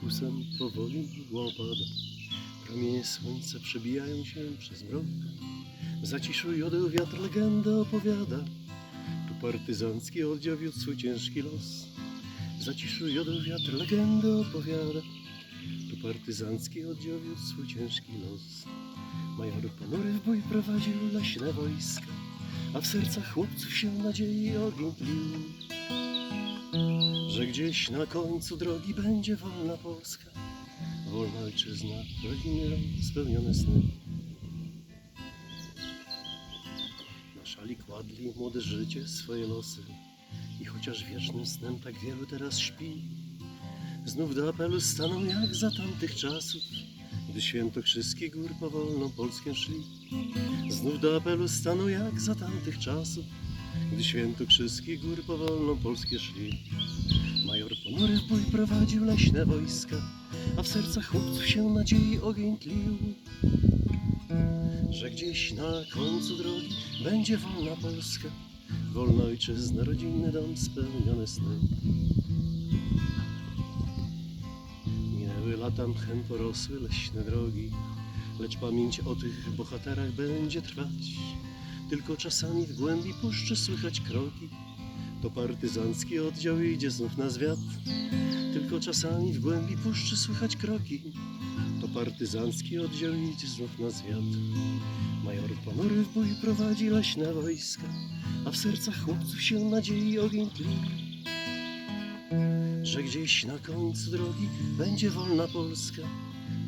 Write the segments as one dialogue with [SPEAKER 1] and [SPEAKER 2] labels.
[SPEAKER 1] pokusem powoli mgła opada. Promienie słońca przebijają się przez mrok. W zaciszu jodeł wiatr legendę opowiada. Tu partyzancki oddział wiódł ciężki los. W zaciszu jodeł wiatr legendę opowiada. Tu partyzancki oddział wiódł ciężki los. Major ponury w bój prowadził leśne wojska, a w sercach chłopców się nadziei ogień tlił. Że gdzieś na końcu drogi będzie wolna Polska, wolna ojczyzna, rodziny spełnione sny. Na szali kładli młode życie swoje losy i chociaż wiecznym snem tak wielu teraz śpi, znów do apelu staną jak za tamtych czasów, gdy świętokrzyski gór powolną Polskę szli. Znów do apelu staną jak za tamtych czasów, gdy świętokrzyski gór powolną Polskę szli. Ponury w bój prowadził leśne wojska, a w sercach chłopców się nadziei ogień tlił. Że gdzieś na końcu drogi będzie wolna Polska, wolna ojczyzna, rodzinny dom, spełnione sny. Minęły lata mchem porosły leśne drogi, lecz pamięć o tych bohaterach będzie trwać. Tylko czasami w głębi puszczy słychać kroki, to partyzancki oddział idzie znów na zwiat. Tylko czasami w głębi puszczy słychać kroki, to partyzancki oddział idzie znów na zwiat. Major ponury w bój prowadzi leśne wojska, a w sercach chłopców się nadziei ogień tli. Że gdzieś na końcu drogi będzie wolna Polska,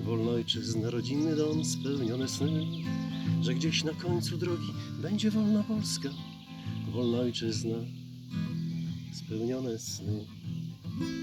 [SPEAKER 1] wolna ojczyzna, rodzinny dom, spełnione sny. Że gdzieś na końcu drogi będzie wolna Polska, wolna ojczyzna, 그운영을 했.